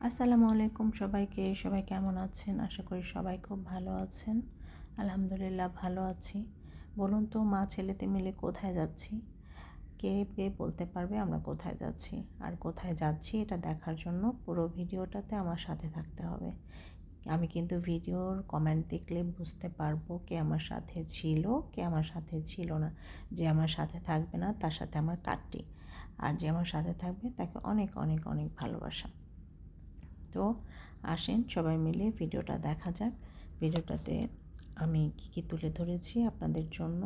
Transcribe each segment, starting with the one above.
আসসালামু আলাইকুম সবাইকে। সবাই কেমন আছেন? আশা করি সবাই খুব ভালো আছেন। আলহামদুলিল্লাহ ভালো আছি। বলুন তো, মা ছেলেতে মিলে কোথায় যাচ্ছি? কে কে বলতে পারবে আমরা কোথায় যাচ্ছি? আর কোথায় যাচ্ছি এটা দেখার জন্য পুরো ভিডিওটাতে আমার সাথে থাকতে হবে। আমি কিন্তু ভিডিওর কমেন্ট দেখলে বুঝতে পারব কে আমার সাথে ছিল, কে আমার সাথে ছিল না। যে আমার সাথে থাকবে না, তার সাথে আমার কাটটি। আর যে আমার সাথে থাকবে, তাকে অনেক অনেক অনেক ভালোবাসা। তো আসেন সবাই মিলে ভিডিওটা দেখা যাক। ভিডিওটাতে আমি কী কী তুলে ধরেছি আপনাদের জন্য।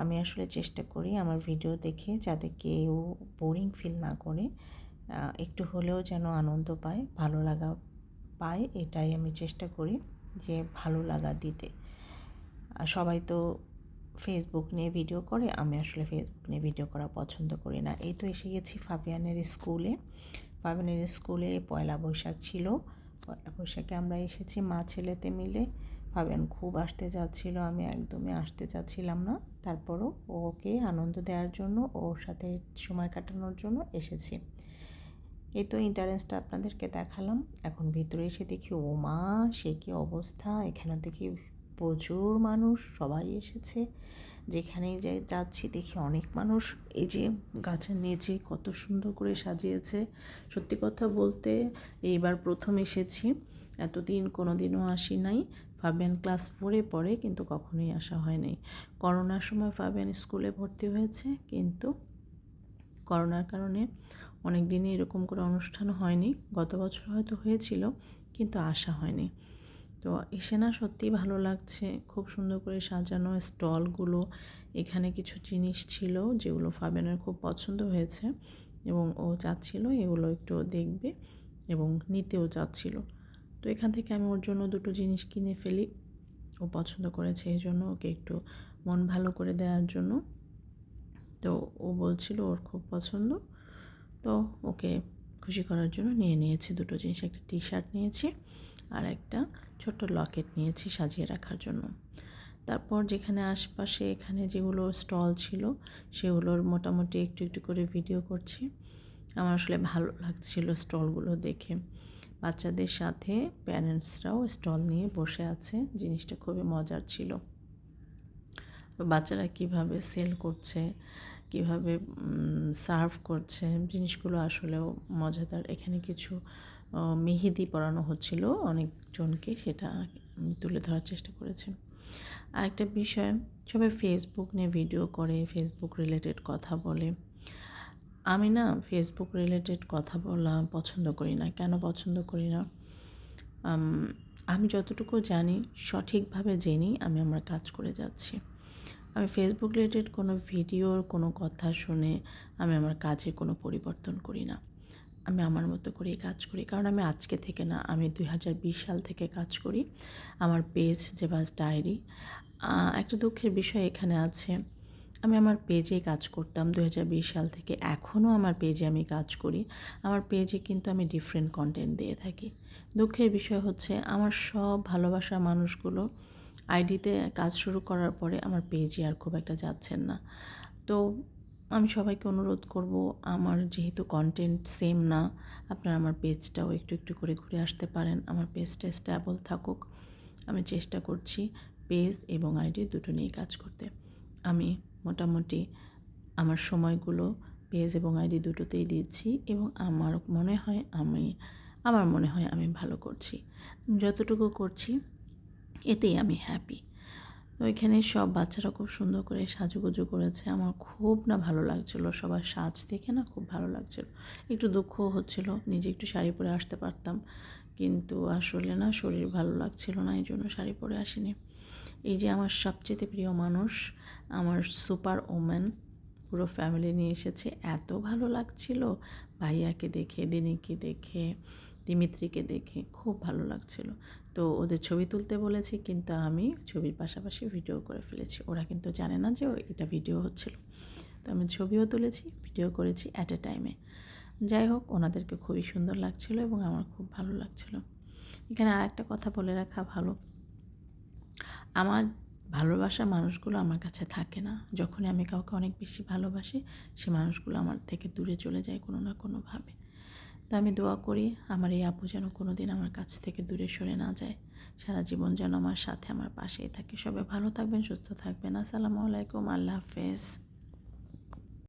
আমি আসলে চেষ্টা করি আমার ভিডিও দেখে যাতে কেউ বোরিং ফিল না করে একটু হলেও যেন আনন্দ পায়, ভালো লাগা পায়, এটাই আমি চেষ্টা করি যে ভালো লাগা দিতে। সবাই তো ফেসবুক নিয়ে ভিডিও করে, আমি আসলে ফেসবুক নিয়ে ভিডিও করা পছন্দ করি না। এই তো এসে গেছি ফাবিয়ানের স্কুলে পাবনের স্কুলে পয়লা বৈশাখ ছিল। পয়লা বৈশাখে আমরা এসেছি মা ছেলেতে মিলে। পাবেন খুব আসতে যাচ্ছিল আমি একদমই আসতে চাচ্ছিলাম না। তারপরও ওকে আনন্দ দেওয়ার জন্য, ওর সাথে সময় কাটানোর জন্য এসেছি। এই তো ইন্টারেস্টটা আপনাদেরকে দেখালাম। এখন ভিতরে এসে দেখি, ও মা, সে কী অবস্থা? এখানে দেখি প্রচুর মানুষ, সবাই এসেছে। যেখানেই যাই, যাচ্ছি দেখি অনেক মানুষ এই যে গাছের নিচে কত সুন্দর করে সাজিয়েছে। সত্যি কথা বলতে এইবার প্রথম এসেছি, এতদিন কোনো দিনও আসি নাই। ফাবিয়ান ক্লাস ফোরে পড়ে কিন্তু কখনোই আসা হয়নি করোনার সময় ফাবিয়ান স্কুলে ভর্তি হয়েছে কিন্তু করোনার কারণে অনেক দিনই এরকম করে অনুষ্ঠান হয়নি। গত বছর হয়তো হয়েছিল কিন্তু আসা হয়নি। তো এসে না সত্যিই ভালো লাগছে। খুব সুন্দর করে সাজানো স্টলগুলো। এখানে কিছু জিনিস ছিল যেগুলো ফাবেনের খুব পছন্দ হয়েছে এবং ও চাচ্ছিল এগুলো একটু দেখবে এবং নিতেও চাচ্ছিল। তো এখান থেকে আমি ওর জন্য দুটো জিনিস কিনে ফেলি। ও পছন্দ করেছে এই জন্য ওকে একটু মন ভালো করে দেওয়ার জন্য। তো ও বলছিল ওর খুব পছন্দ। তো ওকে খুশি করার জন্য নিয়ে নিয়েছি দুটো জিনিস, একটা টি শার্ট নিয়েছি আর একটা ছোট্ট লকেট নিয়েছি সাজিয়ে রাখার জন্য। তারপর যেখানে আশপাশে এখানে যেগুলো স্টল ছিল, সেগুলোর মোটামুটি একটু একটু করে ভিডিও করছি। আমার আসলে ভালো লাগছিল স্টলগুলো দেখে। বাচ্চাদের সাথে প্যারেন্টসরাও স্টল নিয়ে বসে আছে, জিনিসটা খুবই মজার ছিল। বাচ্চারা কীভাবে সেল করছে কীভাবে সার্ভ করছে, জিনিসগুলো আসলেও মজাদার। এখানে কিছু মেহেদি পড়ানো হচ্ছিল অনেকজনকে, সেটা তুলে ধরার চেষ্টা করেছি। আরেকটা বিষয়, সবাই ফেসবুক নিয়ে ভিডিও করে ফেসবুক রিলেটেড কথা বলে। আমি না ফেসবুক রিলেটেড কথা বলা পছন্দ করি না। কেন পছন্দ করি না? আমি যতটুকু জানি, সঠিকভাবে জেনি আমি আমার কাজ করে যাচ্ছি। আমি ফেসবুক রিলেটেড কোনো ভিডিওর কোনো কথা শুনে আমি আমার কাজে কোনো পরিবর্তন করি না। আমি আমার মতো করেই কাজ করি। কারণ আমি আজকে থেকে না, আমি দুই হাজার বিশ সাল থেকে কাজ করি। আমার পেজ যে বাস ডায়েরি একটা দুঃখের বিষয় এখানে আছে। আমি আমার পেজে কাজ করতাম দু হাজার বিশ সাল থেকে। এখনও আমার পেজে আমি কাজ করি। আমার পেজে কিন্তু আমি ডিফারেন্ট কন্টেন্ট দিয়ে থাকি। দুঃখের বিষয় হচ্ছে, আমার সব ভালোবাসার মানুষগুলো আইডিতে কাজ শুরু করার পরে আমার পেজে আর খুব একটা যাচ্ছেন না। তো আমি সবাইকে অনুরোধ করব, আমার যেহেতু কন্টেন্ট সেম না, আপনারা আমার পেজটাও একটু একটু করে ঘুরে আসতে পারেন। আমার পেজটা স্ট্যাবল থাকুক। আমি চেষ্টা করছি পেজ এবং আইডি দুটো নিয়ে কাজ করতে। আমি মোটামুটি আমার সময়গুলো পেজ এবং আইডি দুটোতেই দিচ্ছি এবং আমার মনে হয় আমি, আমার মনে হয় আমি ভালো করছি। যতটুকু করছি এতেই আমি হ্যাপি ওইখানে সব বাচ্চারা খুব সুন্দর করে সাজুগুজু করেছে। আমার খুব না ভালো লাগছিল। সবার সাজ দেখে না খুব ভালো লাগছিল। একটু দুঃখও হচ্ছিল, নিজে একটু শাড়ি পরে আসতে পারতাম। কিন্তু আসলে না শরীর ভালো লাগছিল না, এই জন্য শাড়ি পরে আসিনি। এই যে আমার সবচেয়ে প্রিয় মানুষ, আমার সুপার ওম্যান পুরো ফ্যামিলি নিয়ে এসেছে। এত ভালো লাগছিল। ভাইয়াকে দেখে, দিনিকে দেখে দিমিত্রিকে দেখে খুব ভালো লাগছিল। তো ওদের ছবি তুলতে বলেছি, কিন্তু আমি ছবির পাশাপাশি ভিডিও করে ফেলেছি। ওরা কিন্তু জানে না যে এটা ভিডিও হচ্ছিল। তো আমি ছবিও তুলেছি, ভিডিও করেছি অ্যাট এ। টাইমে যাই হোক, ওনাদেরকে খুবই সুন্দর লাগছিল এবং আমার খুব ভালো লাগছিল। এখানে আর একটা কথা বলে রাখা ভালো। আমার ভালোবাসা মানুষগুলো আমার কাছে থাকে না। যখনই আমি কাউকে অনেক বেশি ভালোবাসি, সে মানুষগুলো আমার থেকে দূরে চলে যায় কোনো না কোনোভাবে। তো আমি দোয়া করি আমার এই আপু যেন কোনো দিন আমার কাছ থেকে দূরে সরে না যায়। সারা জীবন যেন আমার সাথে, আমার পাশেই থাকে। সবাই ভালো থাকবেন, সুস্থ থাকবেন। আসসালামু আলাইকুম। আল্লাহ হাফেজ।